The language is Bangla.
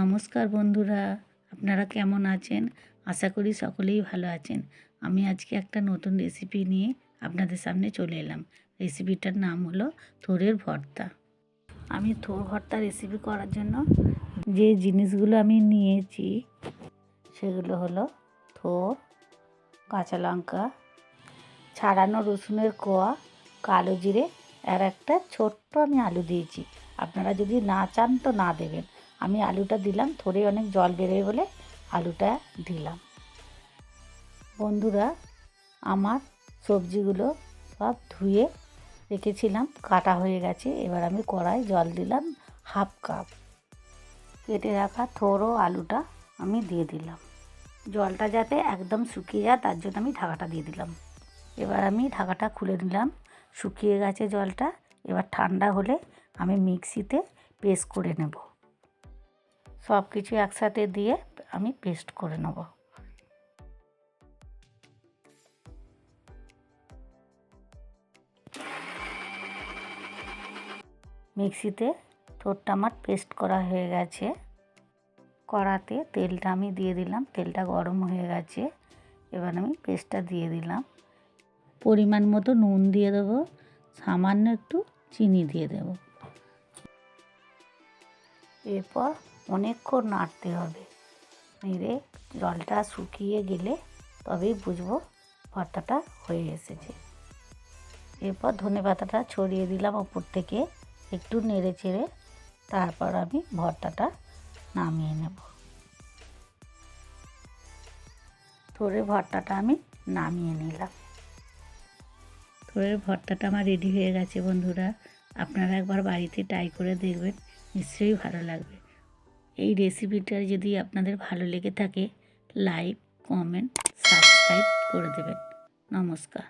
নমস্কার বন্ধুরা, আপনারা কেমন আছেন? আশা করি সকলেই ভালো আছেন। আমি আজকে একটা নতুন রেসিপি নিয়ে আপনাদের সামনে চলে এলাম। রেসিপিটার নাম হলো থোরের ভর্তা। আমি থোর ভর্তা রেসিপি করার জন্য যে জিনিসগুলো আমি নিয়েছি, সেগুলো হলো থোর, কাঁচা লঙ্কা, ছাড়ানো রসুনের কোয়া, কালো জিরে, আর একটা ছোট্ট আমি আলু দিয়েছি। আপনারা যদি না চান তো না দেবেন। আমি আলুটা দিলাম, থোড়ে অনেক জল বেরোয় বলে আলুটা দিলাম। বন্ধুরা, আমার সবজিগুলো সব ধুয়ে রেখেছিলাম, কাটা হয়ে গেছে। এবার আমি কড়াই জল দিলাম, হাফ কাপ। কেটে রাখা থোর আলুটা আমি দিয়ে দিলাম। জলটা যাতে একদম শুকিয়ে যায়, তার জন্য আমি ঢাকাটা দিয়ে দিলাম। এবার আমি ঢাকাটা খুলে নিলাম, শুকিয়ে গেছে জলটা। এবার ঠান্ডা হলে আমি মিক্সিতে পেস্ট করে নেব। সব কিছু একসাথে দিয়ে আমি পেস্ট করে নেব। মিক্সিতে থোরটা আমার পেস্ট করা হয়ে গেছে। কড়াতে তেলটা আমি দিয়ে দিলাম, তেলটা গরম হয়ে গেছে। এবার আমি পেস্টটা দিয়ে দিলাম। পরিমাণ মতো নুন দিয়ে দেবো, সামান্য একটু চিনি দিয়ে দেব। এরপর অনেকক্ষণ নাড়তে হবে। নেড়ে জলটা শুকিয়ে গেলে তবেই বুঝব ভর্তাটা হয়ে এসেছে। এরপর ধনে পাতাটা ছড়িয়ে দিলাম ওপর থেকে, একটু নেড়ে চেড়ে তারপর আমি ভর্তাটা নামিয়ে নেব। থোড়ে ভর্তাটা আমি নামিয়ে নিলাম। থোড়ের ভর্তাটা আমার রেডি হয়ে গেছে বন্ধুরা। আপনারা একবার বাড়িতে ট্রাই করে দেখবেন, নিশ্চয়ই ভালো লাগবে। এই রেসিপিটা যদি আপনাদের ভালো লেগে থাকে লাইক কমেন্ট সাবস্ক্রাইব করে দেবেন। নমস্কার।